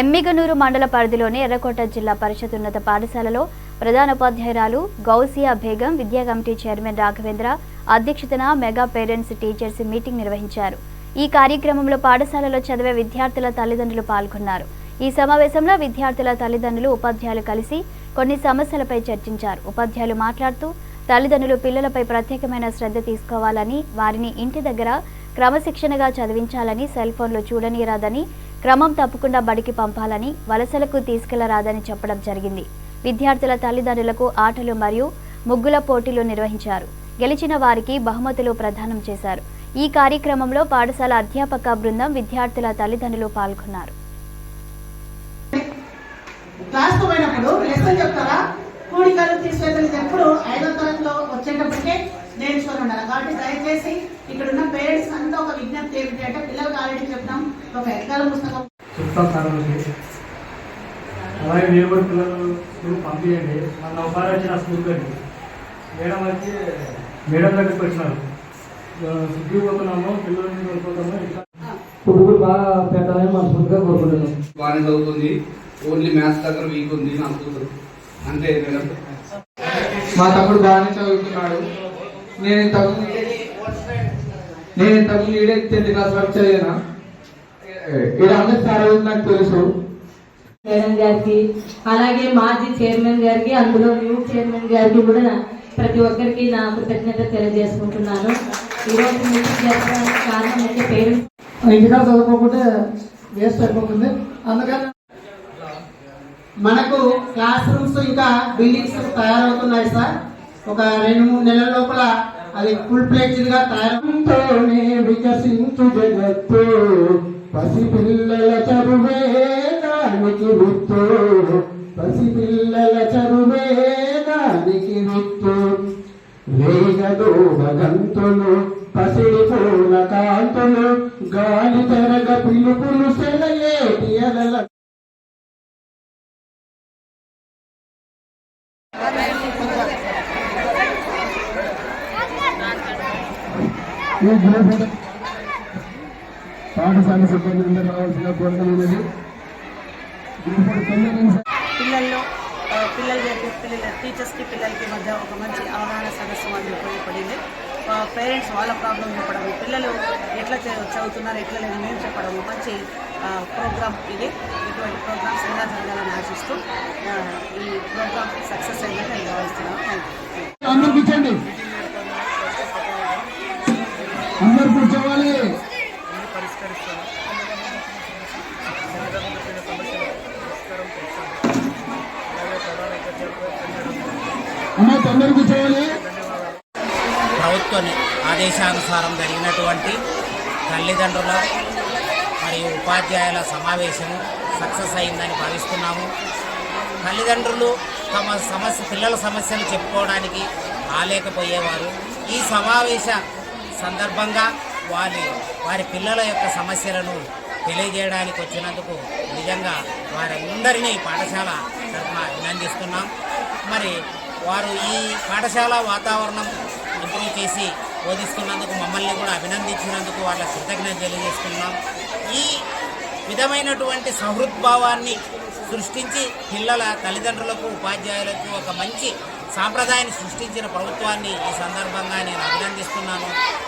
ఎమ్మిగనూరు మండల పరిధిలోని ఎర్రకోట జిల్లా పరిషత్ ఉన్నత పాఠశాలలో ప్రధానోపాధ్యాయురాలు గౌసియా బేగం విద్యా కమిటీ చైర్మన్ రాఘవేంద్ర అధ్యక్షతన మెగా పేరెంట్స్ టీచర్స్ మీటింగ్ నిర్వహించారు. ఈ కార్యక్రమంలో పాఠశాలలో చదివే విద్యార్థుల తల్లిదండ్రులు పాల్గొన్నారు. ఈ సమావేశంలో విద్యార్థుల తల్లిదండ్రులు ఉపాధ్యాయులు కలిసి కొన్ని సమస్యలపై చర్చించారు. ఉపాధ్యాయులు మాట్లాడుతూ తల్లిదండ్రులు పిల్లలపై ప్రత్యేకమైన శ్రద్ధ తీసుకోవాలని వారిని ఇంటి దగ్గర క్రమశిక్షణగా చదివించాలని సెల్ ఫోన్లు చూడనీరాదని క్రమం తప్పకుండా బడికి పంపాలని వలసలకు తీసుకెళ్ళరాదని చెప్పడం జరిగింది. విద్యార్థుల తల్లిదండ్రులకు ఆటలు మరియు ముగ్గుల పోటీలు నిర్వహించారు. గెలిచిన వారికి బహుమతులు ప్రదానం చేశారు. ఈ కార్యక్రమంలో పాఠశాల అధ్యాపక బృందం విద్యార్థుల తల్లిదండ్రులు పాల్గొన్నారు. క్లాస్ పోయినప్పుడు లెసన్ చెప్తారా? కూడికలు తీసివేతలు ఎప్పుడు ఐదో తరగతిలో వచ్చేటప్పటికే నేర్చుకొని ఉండాలి కాబట్టి దయచేసి ఇక్కడ ఉన్న పేరెంట్స్ ఒక విజ్ఞప్తి ఏమిటి అంటే పిల్లలకు ఆల్రెడీ చెప్తాం ఒక ఎక్కల పుస్తకం. చెప్తాం సార్ అలాగే మీరు కూడా పిల్లలు స్కూల్ పంపించండి మన ఒకసారి వచ్చిన స్కూల్కి అండి మేడం వచ్చి మేడం దగ్గరికి వచ్చినారు. సిగ్గిపోతున్నాము పిల్లల్ని కోల్పోతాము ఇట్లా. కొడుకులు బాగా పెట్టాలని మనస్ఫూర్తిగా కోరుకుంటున్నాను బాగానే చదువుతుంది ఓన్లీ మ్యాథ్స్ దగ్గర వీక్ ఉంది నా కూతురు. అంతే మేడం. మా తమ్ముడు బాగానే చదువుతున్నాడు. నేను ఇంతకు నేను ఇంతకు ఈడే టెన్త్ క్లాస్ వరకు చదివినా? ఇక్కడ అందరు సార్ నాకు తెలుసు? మేడం గారికి అలాగే మాజీ చైర్మన్ గారికి అందులో న్యూ చైర్మన్ గారికి కూడా ప్రతి ఒక్కరికి నా కృతజ్ఞత తెలియజేసుకుంటున్నాను. ఈరోజు మీటింగ్ జరపడానికి కారణం అయితే పేరెంట్స్ ఇంటికాడ చదువుకోకుంటే వేస్ట్ అయిపోతుంది. అందుకని మనకు క్లాస్ రూమ్స్ ఇంకా బిల్డింగ్స్ తయారవుతున్నాయి సార్. ఒక రెండు మూడు నెలల లోపల అది ఫుల్ ప్లేజ్డ్గా తయారు వికసించు జగత్తు. పసిపిల్లల చదువే దానికి విత్తు. పసిపిల్లల చదువే దానికి విత్తు. వేగదోగ గంతులు పసిడి పూల కాంతులు గాలి తెరగ పిలుపులు సెలయేటి అలల ఈ గ్రూప్ పాఠశాల సిబ్బంది రావాల్సిన కోరికలు పిల్లల్లో ఆ, పిల్లలు టీచర్స్కి పిల్లలకి మధ్య ఒక మంచి అవగాహన సదస్సు మాది ఉపయోగపడింది. పేరెంట్స్ వాళ్ళ ప్రాబ్లం చెప్పడము పిల్లలు ఎట్లా చదువుతున్నారు ఎట్లా లేదు మేము చెప్పడము మంచి ప్రోగ్రామ్ ఇది. ఇటువంటి ప్రోగ్రామ్స్ ఎలా జరగాలని ఆశిస్తూ ఈ ప్రోగ్రామ్ సక్సెస్ అయిందని నేను భావిస్తున్నాను. థ్యాంక్ యూ అందరు కూర్చోవాలి అమ్మ తొందర కూర్చోవాలి ప్రభుత్వ ఆదేశానుసారం జరిగినటువంటి తల్లిదండ్రుల మరియు ఉపాధ్యాయుల సమావేశము సక్సెస్ అయిందని భావిస్తున్నాము. తల్లిదండ్రులు తమ సమస్య పిల్లల సమస్యలు చెప్పుకోవడానికి రాలేకపోయేవారు. ఈ సమావేశ సందర్భంగా వారి వారి పిల్లల యొక్క సమస్యలను తెలియజేయడానికి వచ్చినందుకు నిజంగా వారందరినీ పాఠశాల తరఫున అభినందిస్తున్నాం. మరి వారు ఈ పాఠశాల వాతావరణం ఇంప్రూవ్ చేసి బోధిస్తున్నందుకు మమ్మల్ని కూడా అభినందించినందుకు వాళ్ళ కృతజ్ఞత తెలియజేస్తున్నాం. ఈ విధమైనటువంటి సహృద్భావాన్ని సృష్టించి పిల్లల తల్లిదండ్రులకు ఉపాధ్యాయులకు ఒక మంచి సాంప్రదాయాన్ని సృష్టించిన ప్రభుత్వాన్ని ఈ సందర్భంగా నేను అభినందిస్తున్నాను.